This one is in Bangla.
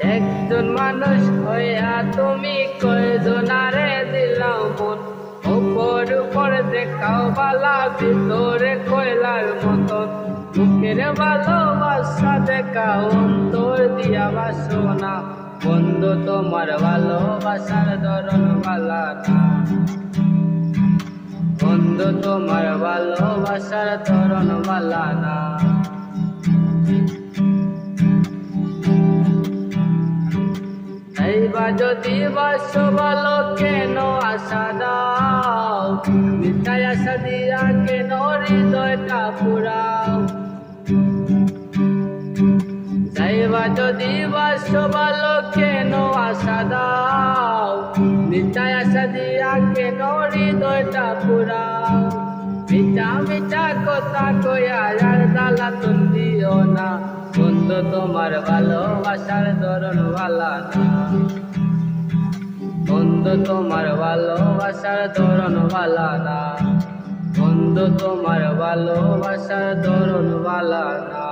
একজন মানুষ হইয়া তুমি কয়জনারে দিলাও মন? উপর উপর দেখাও বালা ভিতরে কয়লার মতন। বুকের ভালোবাসা দেখা অন্তর দিয়া বাসনা। বন্ধু, তোমার ভালোবাসার ধরন বালা না বন্ধু, তোমার ভালোবাসার ধরন বালা না এইবা যদি বাস ভালো কেন আশা দাও? মিঠাই আশা দিয়া কেন হৃদয়টা পুরাও যাইবা যদি বাস ভালো কেন আশা দাও? মিঠাই আশা দিয়া কেন হৃদয়টা পুরাও মিঠা মিঠা কথা আর দালা দিও না বন্ধ তোমার ভালোবাসার ধরন ভালা না বন্ধ, তোমার ভালোবাসার ধরন ভালা না। বন্ধ, তোমার ভালোবাসার ধরন ভালা না।